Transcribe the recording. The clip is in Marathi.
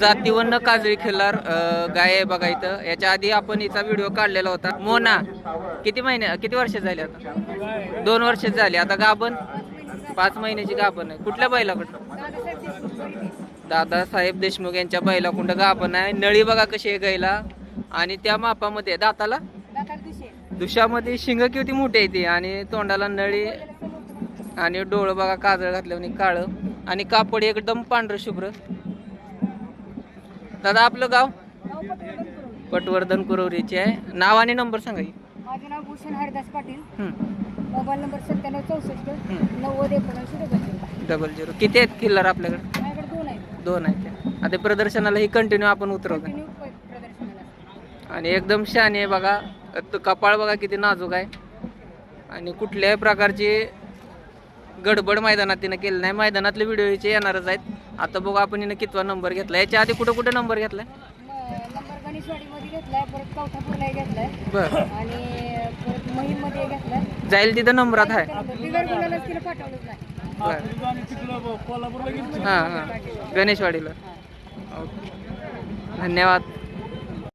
जातीवन्न काजळी खिल्लार गाय आहे बघा इथं. याच्या आधी आपण हिचा व्हिडिओ काढलेला होता. मोना किती महिने किती वर्ष झाले आता? दोन वर्ष झाली. आता गाभण? पाच महिन्याची गाभण आहे. कुठल्या बैलाकडं दादासाहेब देशमुख यांच्या बैलाकुंड गाभण आहे. नळी बघा कशी आहे गायला. आणि त्या मापामध्ये दाताला? दुशामध्ये शिंग किती मोठी आहे ती. आणि तोंडाला नळी आणि डोळं बघा काजळ घातल्याने काळं. आणि कापड एकदम पांढरं शुभ्र. दादा आपलं गाव? पटवर्धन कुरवरीचे आहे. नाव आणि नंबर सांगा की. माझे नाव भूषण हरिदास पाटील. हं, मोबाईल नंबर सत्त्याण्णव चौसष्ट हं. नव्वद एकोणऐंशी डबल डबल झिरो. किती आहेत किल्लर आपल्याकडे? माझ्याकडे दोन आहेत. दोन आहेत. त्या. आता प्रदर्शनाला ही कंटिन्यू आपण उतरवतो कंटिन्यू प्रदर्शनाला. आणि एकदम शानी आहे बघा. त- कपाळ बघा किती नाजूक आहे. आणि कुठल्याही प्रकारची गडबड मैदानात तिनं केलं नाही. मैदानातले व्हिडिओ हिचे येणारच आहेत. आता बघू आपण हिनं कितवा नंबर घेतला याच्या आधी कुठं कुठं नंबर गणेशवाडीमध्ये घेतलाय परत कवठापूरला घेतलाय. बर. आणि परत महिममध्ये घेतलाय. जाईल तिथं नंबरात आहे. बिगर गुलालाच तिला पाठवलंच नाही. बर हां हां. गणेशवाडीला. ओके. धन्यवाद.